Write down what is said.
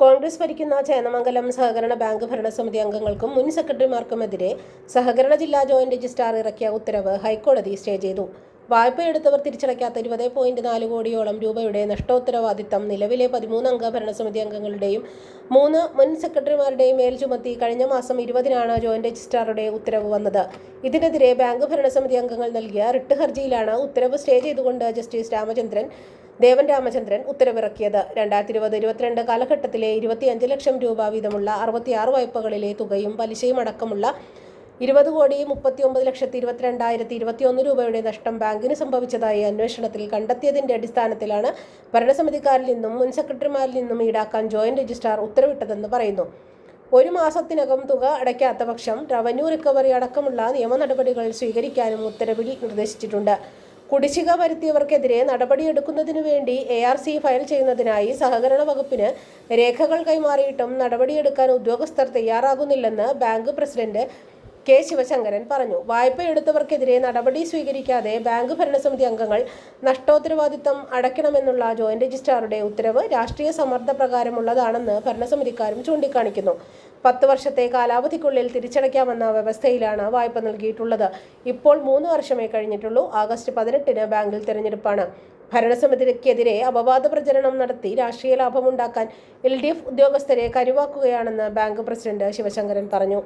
കോൺഗ്രസ് ഭരിക്കുന്ന ചേന്നമംഗലം സഹകരണ ബാങ്ക് ഭരണസമിതി അംഗങ്ങൾക്കും മുൻ സെക്രട്ടറിമാർക്കുമെതിരെ സഹകരണ ജില്ലാ ജോയിന്റ് രജിസ്ട്രാർ ഇറക്കിയ ഉത്തരവ് ഹൈക്കോടതി സ്റ്റേ ചെയ്തു. വായ്പയെടുത്തവർ തിരിച്ചടയ്ക്കാത്ത ഇരുപത് പോയിന്റ് നാല് കോടിയോളം രൂപയുടെ നഷ്ടോത്തരവാദിത്തം നിലവിലെ പതിമൂന്നംഗ ഭരണസമിതി അംഗങ്ങളുടെയും മൂന്ന് മുൻ സെക്രട്ടറിമാരുടെയും മേൽ ചുമത്തി കഴിഞ്ഞ മാസം ഇരുപതിനാണ് ജോയിന്റ് രജിസ്ട്രാറുടെ ഉത്തരവ് വന്നത്. ഇതിനെതിരെ ബാങ്ക് ഭരണസമിതി അംഗങ്ങൾ നൽകിയ റിട്ട് ഹർജിയിലാണ് ഉത്തരവ് സ്റ്റേ ചെയ്തുകൊണ്ട് ജസ്റ്റിസ് രാമചന്ദ്രൻ ദേവൻ രാമചന്ദ്രൻ ഉത്തരവിറക്കിയത്. രണ്ടായിരത്തി ഇരുപത് ഇരുപത്തിരണ്ട് കാലഘട്ടത്തിലെ ഇരുപത്തിയഞ്ച് ലക്ഷം രൂപ വീതമുള്ള അറുപത്തിയാറ് വായ്പകളിലെ തുകയും പലിശയും അടക്കമുള്ള ഇരുപത് കോടി മുപ്പത്തി ഒമ്പത് ലക്ഷത്തി ഇരുപത്തിരണ്ടായിരത്തി ഇരുപത്തിയൊന്ന് രൂപയുടെ നഷ്ടം ബാങ്കിന് സംഭവിച്ചതായി അന്വേഷണത്തിൽ കണ്ടെത്തിയതിന്റെ അടിസ്ഥാനത്തിലാണ് ഭരണസമിതിക്കാരിൽ നിന്നും മുൻ സെക്രട്ടറിമാരിൽ നിന്നും ഈടാക്കാൻ ജോയിന്റ് രജിസ്ട്രാർ ഉത്തരവിട്ടതെന്ന് പറയുന്നു. ഒരു മാസത്തിനകം തുക അടയ്ക്കാത്ത പക്ഷം റവന്യൂ റിക്കവറി അടക്കമുള്ള നിയമ നടപടികൾ സ്വീകരിക്കാനും ഉത്തരവിൽ നിർദ്ദേശിച്ചിട്ടുണ്ട്. കുടിശ്ശിക വരുത്തിയവർക്കെതിരെ നടപടിയെടുക്കുന്നതിനു വേണ്ടി എ ആർ സി ഫയൽ ചെയ്യുന്നതിനായി സഹകരണ വകുപ്പിന് രേഖകൾ കൈമാറിയിട്ടും നടപടിയെടുക്കാൻ ഉദ്യോഗസ്ഥർ തയ്യാറാകുന്നില്ലെന്ന് ബാങ്ക് പ്രസിഡന്റ് കെ ശിവശങ്കരൻ പറഞ്ഞു. വായ്പ എടുത്തവർക്കെതിരെ നടപടി സ്വീകരിക്കാതെ ബാങ്ക് ഭരണസമിതി അംഗങ്ങൾ നഷ്ടോത്തരവാദിത്തം അടയ്ക്കണമെന്നുള്ള ജോയിന്റ് രജിസ്ട്രാറുടെ ഉത്തരവ് രാഷ്ട്രീയ സമ്മർദ്ദ പ്രകാരമുള്ളതാണെന്ന് ഭരണസമിതിക്കാരും ചൂണ്ടിക്കാണിക്കുന്നു. പത്ത് വർഷത്തെ കാലാവധിക്കുള്ളിൽ തിരിച്ചടയ്ക്കാമെന്ന വ്യവസ്ഥയിലാണ് വായ്പ നൽകിയിട്ടുള്ളത്. ഇപ്പോൾ മൂന്ന് വർഷമേ കഴിഞ്ഞിട്ടുള്ളൂ. ആഗസ്റ്റ് പതിനെട്ടിന് ബാങ്കിൽ തെരഞ്ഞെടുപ്പാണ്. ഭരണസമിതിക്കെതിരെ അപവാദ പ്രചരണം നടത്തി രാഷ്ട്രീയ ലാഭമുണ്ടാക്കാൻ എൽ ഡി എഫ് ഉദ്യോഗസ്ഥരെ കരുവാക്കുകയാണെന്ന് ബാങ്ക് പ്രസിഡന്റ് ശിവശങ്കരൻ പറഞ്ഞു.